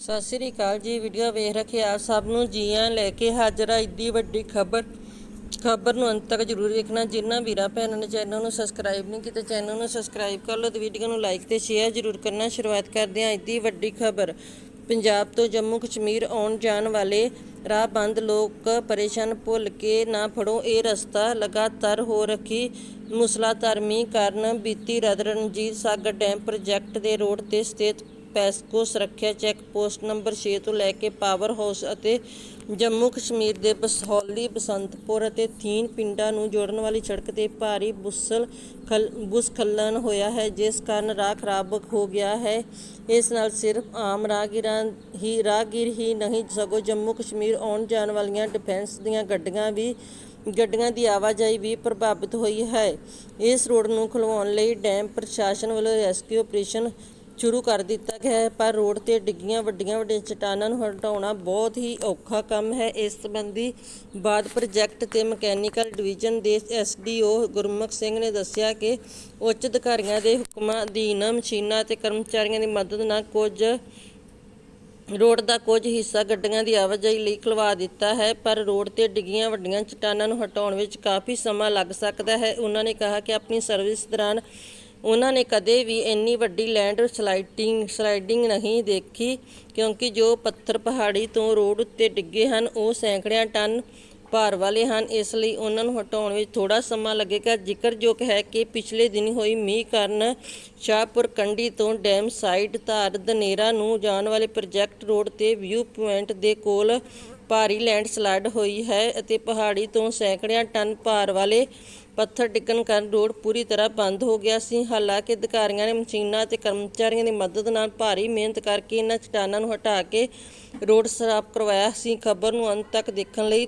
ਸਤਿ ਸ੍ਰੀ ਅਕਾਲ ਜੀ ਵੀਡੀਓ ਵੇਖ ਰੱਖੇ ਆਪ ਸਭ ਨੂੰ, ਜੀਆਂ ਲੈ ਕੇ ਹਾਜ਼ਰ ਆ ਇੱਡੀ ਵੱਡੀ ਖਬਰ। ਖਬਰ ਨੂੰ ਅੰਤ ਤੱਕ ਜ਼ਰੂਰ ਵੇਖਣਾ। ਜਿਨ੍ਹਾਂ ਵੀਰਾਂ, ਭੈਣਾਂ ਨੇ ਚੈਨਲ ਨੂੰ ਸਬਸਕ੍ਰਾਈਬ ਨਹੀਂ ਕੀਤਾ ਚੈਨਲ ਨੂੰ ਸਬਸਕ੍ਰਾਈਬ ਕਰ ਲਓ ਤੇ ਵੀਡੀਓ ਨੂੰ ਲਾਈਕ ਤੇ ਸ਼ੇਅਰ ਜ਼ਰੂਰ ਕਰਨਾ। ਸ਼ੁਰੂਆਤ ਕਰਦੇ ਹਾਂ ਇੱਡੀ ਵੱਡੀ ਖਬਰ। ਪੰਜਾਬ ਤੋਂ ਜੰਮੂ ਕਸ਼ਮੀਰ ਆਉਣ ਜਾਣ ਵਾਲੇ ਰਾਹ ਬੰਦ ਲੋਕ ਪਰੇਸ਼ਾਨ, ਭੁੱਲ ਕੇ ਨਾ ਫੜੋ, ਇਹ ਰਸਤਾ ਲਗਾਤਾਰ ਹੋ ਰੱਖੀ ਮੁਸਲਾਧਾਰ ਮੀਂਹ ਕਾਰਨ ਬੀਤੀ ਰਾਤ ਰਣਜੀਤ ਸਾਗਰ ਡੈਮ ਪ੍ਰੋਜੈਕਟ ਦੇ ਰੋਡ ਤੇ ਸਥਿਤ ਪੈਸਕੋ ਸੁਰੱਖਿਆ ਚੈੱਕ ਪੋਸਟ ਨੰਬਰ 6 ਤੋਂ ਲੈ ਕੇ ਪਾਵਰ ਹਾਊਸ ਅਤੇ ਜੰਮੂ ਕਸ਼ਮੀਰ ਦੇ ਬਸਹੌਲੀ ਬਸੰਤਪੁਰ ਅਤੇ ਥੀਨ ਪਿੰਡਾਂ ਨੂੰ ਜੋੜਨ ਵਾਲੀ ਸੜਕ ਤੇ ਭਾਰੀ ਬੁਸਲ ਬੁਸਖਲਨ ਹੋਇਆ ਹੈ, ਜਿਸ ਕਾਰਨ ਰਾਹ ਖਰਾਬ ਹੋ ਗਿਆ ਹੈ। ਇਸ ਨਾਲ ਸਿਰਫ ਆਮ ਰਾਹਗੀਰਾਂ ਹੀ, ਰਾਹਗੀਰ ਹੀ ਨਹੀਂ, ਸਗੋਂ ਜੰਮੂ ਕਸ਼ਮੀਰ ਆਉਣ ਜਾਣ ਵਾਲੀਆਂ ਡਿਫੈਂਸ ਦੀਆਂ ਗੱਡੀਆਂ ਵੀ, ਗੱਡੀਆਂ ਦੀ ਆਵਾਜਾਈ ਵੀ ਪ੍ਰਭਾਵਿਤ ਹੋਈ ਹੈ। ਇਸ ਰੋਡ ਨੂੰ ਖੁਲਵਾਉਣ ਲਈ ਡੈਮ ਪ੍ਰਸ਼ਾਸਨ ਵੱਲੋਂ ਰੈਸਕਿਊ ਆਪਰੇਸ਼ਨ ਸ਼ੁਰੂ ਕਰ ਦਿੱਤਾ ਗਿਆ ਹੈ, ਪਰ ਰੋਡ ਤੇ ਡਿੱਗੀਆਂ ਵੱਡੀਆਂ ਵੱਡੀਆਂ ਚਟਾਨਾਂ ਨੂੰ ਹਟਾਉਣਾ ਬਹੁਤ ਹੀ ਔਖਾ ਕੰਮ ਹੈ। ਇਸ ਸੰਬੰਧੀ ਬਾਅਦ ਪ੍ਰੋਜੈਕਟ ਤੇ ਮਕੈਨੀਕਲ ਡਿਵੀਜ਼ਨ ਦੇ ਐਸਡੀਓ ਗੁਰਮੁਖ ਸਿੰਘ ਨੇ ਦੱਸਿਆ ਕਿ ਉੱਚ ਅਧਿਕਾਰੀਆਂ ਦੇ ਹੁਕਮਾਂ ਅਧੀਨ ਮਸ਼ੀਨਾਂ ਤੇ ਕਰਮਚਾਰੀਆਂ ਦੀ ਮਦਦ ਨਾਲ ਕੁਝ ਰੋਡ ਦਾ ਕੁਝ ਹਿੱਸਾ ਗੱਡੀਆਂ ਦੀ ਆਵਾਜਾਈ ਲਈ ਖੁਲਵਾ ਦਿੱਤਾ ਹੈ, ਪਰ ਰੋਡ ਤੇ ਡਿੱਗੀਆਂ ਵੱਡੀਆਂ ਚਟਾਨਾਂ ਨੂੰ ਹਟਾਉਣ ਵਿੱਚ ਕਾਫੀ ਸਮਾਂ ਲੱਗ ਸਕਦਾ ਹੈ। ਉਹਨਾਂ ਨੇ ਕਿਹਾ ਕਿ ਆਪਣੀ ਸਰਵਿਸ ਦੌਰਾਨ ਉਹਨਾਂ ਨੇ ਕਦੇ ਵੀ ਇੰਨੀ ਵੱਡੀ ਲੈਂਡ ਸਲਾਈਡਿੰਗ ਸਲਾਈਡਿੰਗ ਨਹੀਂ ਦੇਖੀ, ਕਿਉਂਕਿ ਜੋ ਪੱਥਰ ਪਹਾੜੀ ਤੋਂ ਰੋਡ ਉੱਤੇ ਡਿੱਗੇ ਹਨ, ਉਹ ਸੈਂਕੜਿਆਂ ਟਨ ਭਾਰ ਵਾਲੇ ਹਨ। ਇਸ ਲਈ ਉਹਨਾਂ ਨੂੰ ਹਟਾਉਣ ਵਿੱਚ ਥੋੜਾ ਸਮਾਂ ਲੱਗੇਗਾ। ਜ਼ਿਕਰਯੋਗ ਹੈ ਕਿ ਪਿਛਲੇ ਦਿਨ ਹੋਈ ਮੀਂਹ ਕਾਰਨ ਸ਼ਾਹਪੁਰ ਕੰਡੀ ਤੋਂ ਡੈਮ ਸਾਈਡ ਧਾਰ ਦਨੇਰਾ ਨੂੰ ਜਾਣ ਵਾਲੇ ਪ੍ਰੋਜੈਕਟ ਰੋਡ ਤੇ ਵਿਊ ਪੁਆਇੰਟ ਦੇ ਕੋਲ ਭਾਰੀ ਲੈਂਡ ਸਲਾਈਡ ਹੋਈ ਹੈ ਅਤੇ ਪਹਾੜੀ ਤੋਂ ਸੈਂਕੜਿਆਂ ਟਨ ਭਾਰ ਵਾਲੇ ਪੱਥਰ ਡਿੱਗਣ ਕਾਰਨ ਰੋਡ ਪੂਰੀ ਤਰ੍ਹਾਂ ਬੰਦ ਹੋ ਗਿਆ ਸੀ। ਹਾਲਾਂਕਿ ਅਧਿਕਾਰੀਆਂ ਨੇ ਮਸ਼ੀਨਾਂ ਤੇ ਕਰਮਚਾਰੀਆਂ ਦੀ ਮਦਦ ਨਾਲ ਭਾਰੀ ਮਿਹਨਤ ਕਰਕੇ ਇਹਨਾਂ ਚਟਾਨਾਂ ਨੂੰ ਹਟਾ ਕੇ ਰੋਡ ਸਾਫ਼ ਕਰਵਾਇਆ ਸੀ। ਖਬਰ ਨੂੰ ਅੰਤ ਤੱਕ ਦੇਖਣ ਲਈ